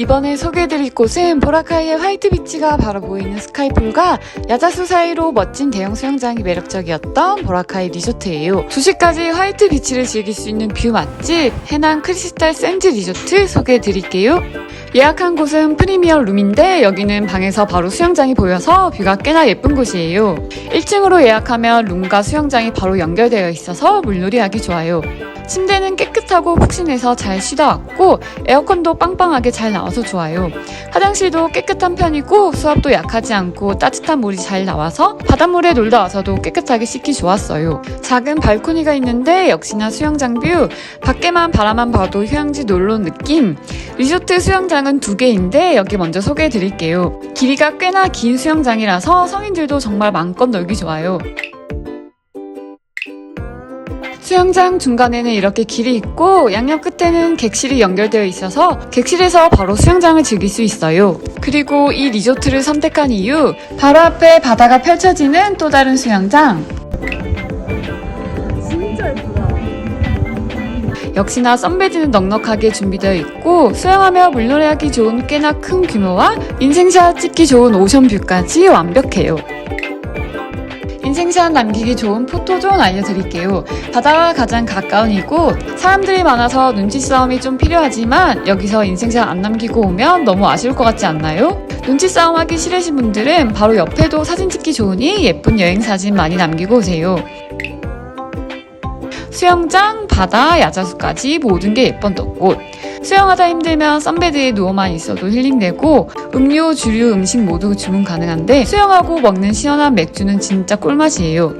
이번에 소개해드릴 곳은 보라카이의 화이트 비치가 바로 보이는 스카이풀과 야자수 사이로 멋진 대형 수영장이 매력적이었던 보라카이 리조트예요. 2시까지 화이트 비치를 즐길 수 있는 뷰 맛집 해남 크리스탈 샌즈 리조트 소개해드릴게요. 예약한 곳은 프리미어 룸인데 여기는 방에서 바로 수영장이 보여서 뷰가 꽤나 예쁜 곳이에요. 1층으로 예약하면 룸과 수영장이 바로 연결되어 있어서 물놀이 하기 좋아요. 침대는 깨끗하고 푹신해서 잘 쉬다 왔고 에어컨도 빵빵하게 잘 나와서 좋아요. 화장실도 깨끗한 편이고 수압도 약하지 않고 따뜻한 물이 잘 나와서 바닷물에 놀다 와서도 깨끗하게 씻기 좋았어요. 작은 발코니가 있는데 역시나 수영장 뷰, 밖에만 바라만 봐도 휴양지 놀러 온 느낌. 리조트 수영장 은 두 개인데 여기 먼저 소개해 드릴게요. 길이가 꽤나 긴 수영장이라서 성인들도 정말 마음껏 놀기 좋아요. 수영장 중간에는 이렇게 길이 있고 양옆 끝에는 객실이 연결되어 있어서 객실에서 바로 수영장을 즐길 수 있어요. 그리고 이 리조트를 선택한 이유 바로 앞에 바다가 펼쳐지는 또 다른 수영장. 진짜 예쁘다. 역시나 선베드는 넉넉하게 준비되어 있고 수영하며 물놀이하기 좋은 꽤나 큰 규모와 인생샷 찍기 좋은 오션뷰까지 완벽해요. 인생샷 남기기 좋은 포토존 알려드릴게요. 바다와 가장 가까운 이곳. 사람들이 많아서 눈치 싸움이 좀 필요하지만 여기서 인생샷 안 남기고 오면 너무 아쉬울 것 같지 않나요? 눈치 싸움 하기 싫으신 분들은 바로 옆에도 사진 찍기 좋으니 예쁜 여행 사진 많이 남기고 오세요. 수영장, 바다, 야자수까지 모든 게 예뻤던 곳. 수영하다 힘들면 선베드에 누워만 있어도 힐링되고 음료, 주류, 음식 모두 주문 가능한데 수영하고 먹는 시원한 맥주는 진짜 꿀맛이에요.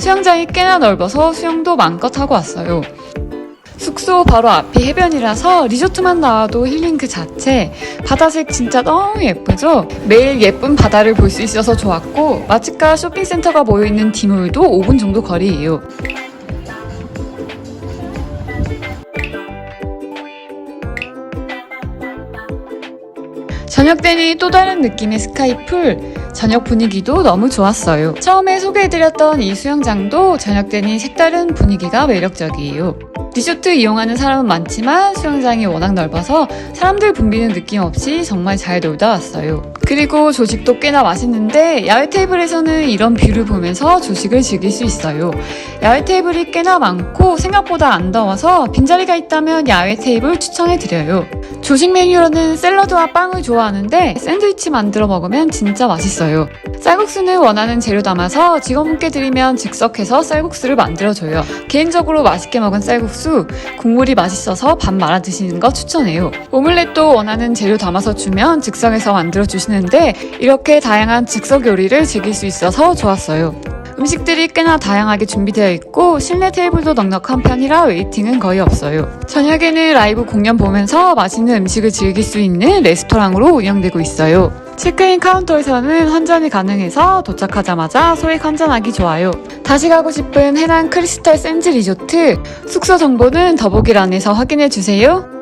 수영장이 꽤나 넓어서 수영도 마음껏 하고 왔어요. 숙소 바로 앞이 해변이라서 리조트만 나와도 힐링 그 자체. 바다색 진짜 너무 예쁘죠? 매일 예쁜 바다를 볼 수 있어서 좋았고, 맛집과 쇼핑센터가 모여있는 디몰도 5분 정도 거리예요. 저녁 때니 또 다른 느낌의 스카이풀. 저녁 분위기도 너무 좋았어요. 처음에 소개해드렸던 이 수영장도 저녁 때니 색다른 분위기가 매력적이에요. 리조트 이용하는 사람은 많지만 수영장이 워낙 넓어서 사람들 붐비는 느낌 없이 정말 잘 놀다 왔어요. 그리고 조식도 꽤나 맛있는데 야외 테이블에서는 이런 뷰를 보면서 조식을 즐길 수 있어요. 야외 테이블이 꽤나 많고 생각보다 안 더워서 빈자리가 있다면 야외 테이블 추천해드려요. 조식 메뉴로는 샐러드와 빵을 좋아하는데 샌드위치 만들어 먹으면 진짜 맛있어요. 쌀국수는 원하는 재료 담아서 직원분께 드리면 즉석해서 쌀국수를 만들어줘요. 개인적으로 맛있게 먹은 쌀국수, 국물이 맛있어서 밥 말아 드시는 거 추천해요. 오믈렛도 원하는 재료 담아서 주면 즉석에서 만들어 주시는데 이렇게 다양한 즉석 요리를 즐길 수 있어서 좋았어요. 음식들이 꽤나 다양하게 준비되어 있고 실내 테이블도 넉넉한 편이라 웨이팅은 거의 없어요. 저녁에는 라이브 공연 보면서 맛있는 음식을 즐길 수 있는 레스토랑으로 운영되고 있어요. 체크인 카운터에서는 환전이 가능해서 도착하자마자 소액 환전하기 좋아요. 다시 가고 싶은 해남 크리스탈 샌즈 리조트 숙소 정보는 더보기란에서 확인해 주세요.